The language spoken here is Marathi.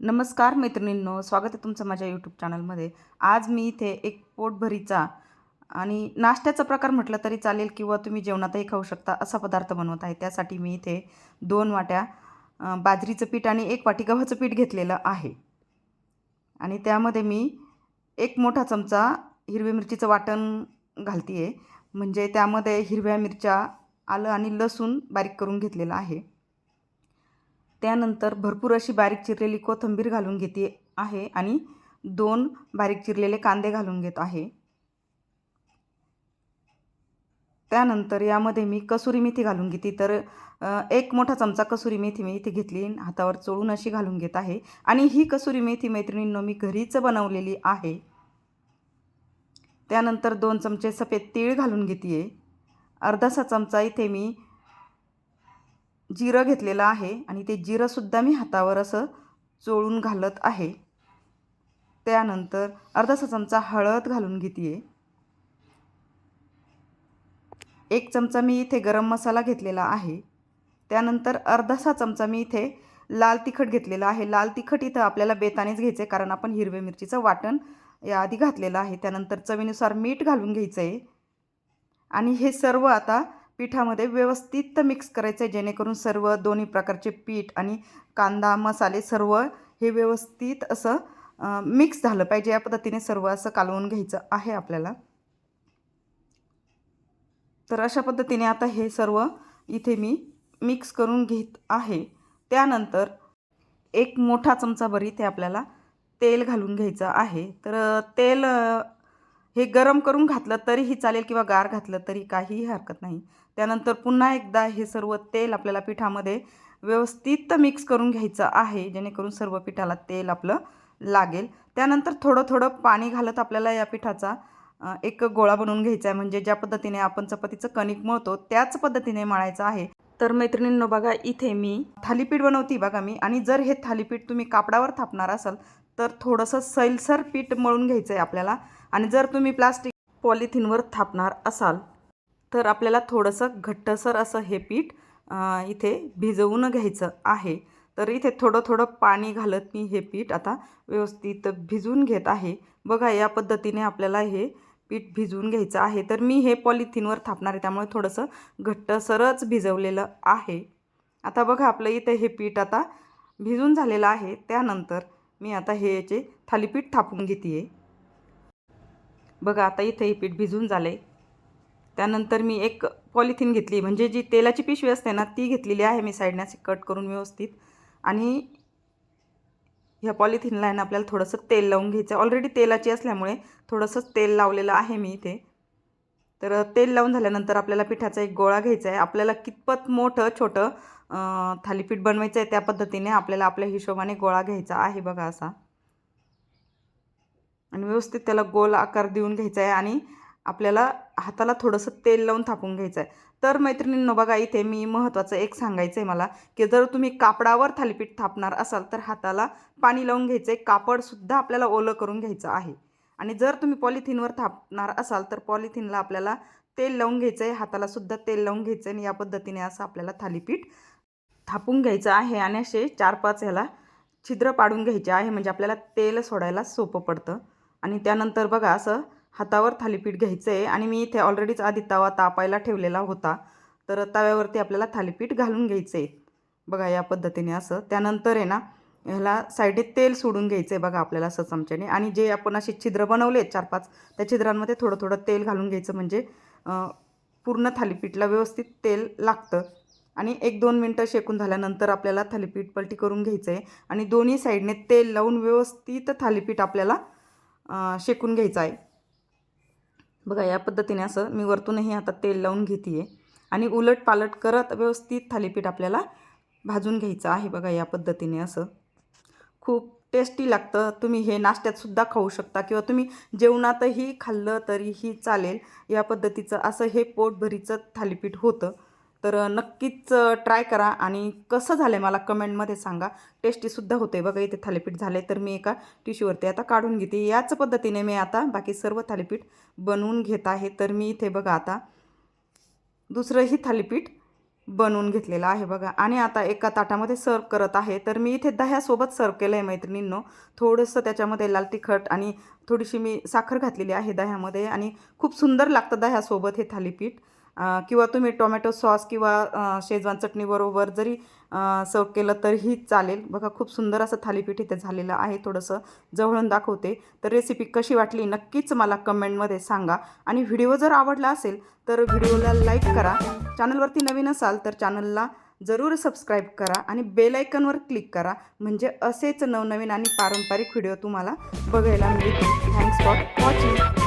नमस्कार मैत्रिणींनो स्वागत आहे तुमचं माझ्या यूट्यूब चॅनलमध्ये आज मी इथे एक पोटभरीचा आणि नाश्त्याचा प्रकार म्हटलं तरी चालेल किंवा तुम्ही जेवणातही खाऊ शकता असा पदार्थ बनवत आहे. त्यासाठी मी इथे दोन वाट्या बाजरीचं पीठ आणि एक वाटी गव्हाचं पीठ घेतलेलं आहे. आणि त्यामध्ये मी एक मोठा चमचा हिरवी मिरचीचं वाटण घालते आहे म्हणजे त्यामध्ये हिरव्या मिरच्या आलं आणि लसूण बारीक करून घेतलेलं आहे. त्यानंतर भरपूर अशी बारीक चिरलेली कोथिंबीर घालून घेते आहे आणि दोन बारीक चिरलेले कांदे घालून घेत आहे. त्यानंतर यामध्ये मी कसुरी मेथी घालून घेते. तर एक मोठा चमचा कसुरी मेथी मी इथे घेतली. हातावर चोळून अशी घालून घेत आहे. आणि ही कसुरी मेथी मैत्रिणींनो मी घरीच बनवलेली आहे. त्यानंतर दोन चमचे सफेद तीळ घालून घेते अर्धासा चमचा इथे मी जिरं घेतलेलं आहे आणि ते जिरंसुद्धा मी हातावर असं चोळून घालत आहे. त्यानंतर अर्धासा चमचा हळद घालून घेते आहे एक चमचा मी इथे गरम मसाला घेतलेला आहे. त्यानंतर अर्धासा चमचा मी इथे लाल तिखट घेतलेला आहे. लाल तिखट इथं आपल्याला बेतानेच घ्यायचं आहे कारण आपण हिरव्या मिरचीचं वाटण याआधी घातलेलं आहे. त्यानंतर चवीनुसार मीठ घालून घ्यायचं आहे आणि हे सर्व आता पिठामध्ये व्यवस्थित मिक्स करायचं आहे जेणेकरून सर्व दोन्ही प्रकारचे पीठ आणि कांदा मसाले सर्व हे व्यवस्थित असं मिक्स झालं पाहिजे. या पद्धतीने सर्व असं कालवून घ्यायचं आहे आपल्याला. तर अशा पद्धतीने आता हे सर्व इथे मी मिक्स करून घेत आहे. त्यानंतर एक मोठा चमचाभर इथे आपल्याला तेल घालून घ्यायचं आहे. तर तेल हे गरम करून घातलं तरीही चालेल किंवा गार घातलं तरी काहीही हरकत नाही. त्यानंतर पुन्हा एकदा हे सर्व तेल आपल्याला पिठामध्ये व्यवस्थित मिक्स करून घ्यायचं आहे जेणेकरून सर्व पिठाला तेल आपलं लागेल. त्यानंतर थोडं थोडं पाणी घालत आपल्याला या पिठाचा एक गोळा बनवून घ्यायचा आहे. म्हणजे ज्या पद्धतीने आपण चपातीचं कणिक मळतो त्याच पद्धतीने मळायचं आहे. तर मैत्रिणींनो बघा इथे मी थालीपीठ बनवते बघा मी. आणि जर हे थालीपीठ तुम्ही कापडावर थापणार असाल तर थोडंसं सैलसर पीठ मळून घ्यायचं आहे आपल्याला. आणि जर तुम्ही प्लास्टिक पॉलिथिनवर थापणार असाल तर आपल्याला थोडंसं घट्टसर असं हे पीठ इथे भिजवून घ्यायचं आहे. तर इथे थोडं थोडं पाणी घालत मी हे पीठ आता व्यवस्थित भिजवून घेत आहे. बघा या पद्धतीने आपल्याला हे पीठ भिजवून घ्यायचं आहे. तर मी हे पॉलिथिनवर थापणार आहे त्यामुळे थोडंसं घट्टसरच भिजवलेलं आहे. आता बघा आपलं इथे हे पीठ आता भिजून झालेलं आहे. त्यानंतर मी आता हे याचे थालीपीठ थापून घेते आहे बघा आता इथे हे पीठ भिजून झालं आहे त्यानंतर मी एक पॉलिथिन घेतली म्हणजे जी तेलाची पिशवी असते ना ती घेतलेली आहे मी साईडने कट करून व्यवस्थित. आणि ह्या पॉलिथिनला आहे ना आपल्याला थोडंसं तेल लावून घ्यायचं ऑलरेडी तेलाची असल्यामुळे थोडंसंच तेल लावलेलं आहे मी इथे. तर तेल लावून झाल्यानंतर आपल्याला पिठाचा एक गोळा घ्यायचा आहे. आपल्याला कितपत मोठं छोटं थालीपीठ बनवायचं आहे त्या पद्धतीने आपल्याला आपल्या हिशोबाने गोळा घ्यायचा आहे बघा असा. आणि व्यवस्थित त्याला गोल आकार देऊन घ्यायचा आहे आणि आपल्याला हाताला थोडंसं तेल लावून थापून घ्यायचं आहे. तर मैत्रिणींनो बघा इथे मी महत्त्वाचं एक सांगायचं आहे मला की जर तुम्ही कापडावर थालीपीठ थापणार असाल तर हाताला पाणी लावून घ्यायचं आहे कापडसुद्धा आपल्याला ओलं करून घ्यायचं आहे. आणि जर तुम्ही पॉलिथिनवर थापणार असाल तर पॉलिथिनला आपल्याला तेल लावून घ्यायचं आहे हातालासुद्धा तेल लावून घ्यायचं आहे आणि या पद्धतीने असं आपल्याला थालीपीठ थापून घ्यायचं आहे आणि असे चार पाच ह्याला छिद्र पाडून घ्यायचे आहे. म्हणजे आपल्याला तेल सोडायला सोपं पडतं. आणि त्यानंतर बघा असं हातावर थालीपीठ घ्यायचं आहे आणि मी इथे ऑलरेडीच आधी तवा तापायला ठेवलेला होता. तर तव्यावरती आपल्याला थालीपीठ घालून घ्यायचं आहे बघा या पद्धतीने असं. त्यानंतर आहे ना ह्याला साईडने तेल सोडून घ्यायचं आहे बघा आपल्याला असं चमच्याने. आणि जे आपण असे छिद्र बनवले चार पाच त्या छिद्रांमध्ये थोडं थोडं तेल घालून घ्यायचं म्हणजे पूर्ण थालीपीठला व्यवस्थित तेल लागतं. आणि एक दोन मिनटं शेकून झाल्यानंतर आपल्याला थालीपीठ पलटी करून घ्यायचं आहे आणि दोन्ही साईडने तेल लावून व्यवस्थित थालीपीठ आपल्याला शेकून घ्यायचं आहे. बघा या पद्धतीने असं मी वरतूनही आता तेल लावून घेते आहे आणि उलट पालट करत व्यवस्थित थालीपीठ आपल्याला भाजून घ्यायचं आहे बघा या पद्धतीने असं. खूप टेस्टी लागतं. तुम्ही हे नाश्त्यातसुद्धा खाऊ शकता किंवा तुम्ही जेवणातही खाल्लं तरीही चालेल. या पद्धतीचं असं हे पोटभरीचं थालीपीठ होतं. तर नक्कीच ट्राय करा आणि कसं झालं आहे मला कमेंटमध्ये सांगा. टेस्टीसुद्धा होते बघा इथे थालीपीठ झाले तर मी एका टिश्यूवरती आता काढून घेते. याच पद्धतीने मी आता बाकी सर्व थालीपीठ बनवून घेत आहे. तर मी इथे बघा आता दुसरंही थालीपीठ बनवून घेतलेला आहे बघा. आणि आता एका ताटामध्ये सर्व करत आहे. तर मी इथे दह्यासोबत सर्व केलं आहे मैत्रिणींनो. थोडंसं त्याच्यामध्ये लाल तिखट आणि थोडीशी मी साखर घातलेली आहे दह्यामध्ये. आणि खूप सुंदर लागतं दह्यासोबत हे थालीपीठ. किंवा तुम्ही टोमॅटो सॉस किंवा शेजवान चटणीबरोबर जरी सर्व केलं तरीही चालेल. बघा खूप सुंदर असं थालीपीठ इथे झालेलं आहे. थोडंसं जवळून दाखवते. तर रेसिपी कशी वाटली नक्कीच मला कमेंटमध्ये सांगा. आणि व्हिडिओ जर आवडला असेल तर व्हिडिओला लाईक करा. चॅनलवरती नवीन असाल तर चॅनलला जरूर सबस्क्राईब करा आणि बेलायकनवर क्लिक करा. म्हणजे असेच नवनवीन आणि पारंपरिक व्हिडिओ तुम्हाला बघायला मिळतील. Thanks for watching